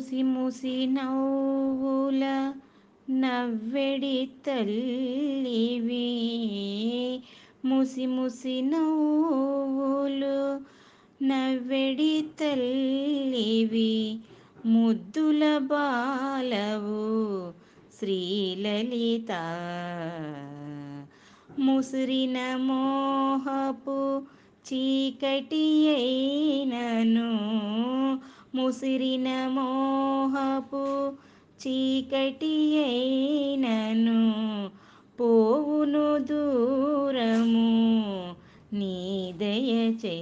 ముసి ముసి నవ్వుల నవ్వెడి తల్లివి. ముసి ముసి నవ్వులు నవ్వెడి తల్లివి. ముద్దుల బాలవు శ్రీలలిత. ముసిరిన మోహపు చీకటి అయినను ముసిరిన మోహపు చీకటి అయినను పోవును దూరము నీ దయచే.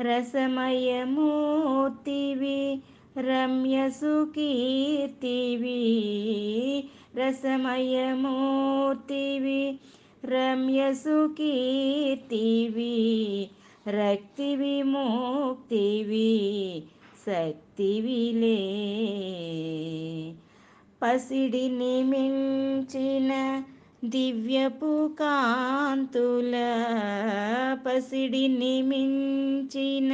రసమయమూర్తివి రమ్య సుకీర్తివి రసమయమూర్తివి రమ్య సుకీర్తివి రక్తి విముక్తివి శక్తివిలే. పసిడిని మించిన దివ్యపు కాంతుల పసిడిని మించిన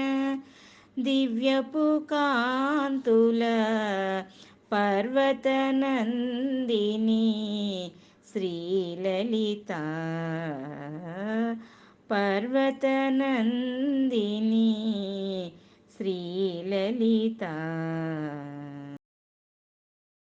దివ్యపు కాంతుల పర్వతనందిని శ్రీలలిత. పర్వతనందిని శ్రీలలిత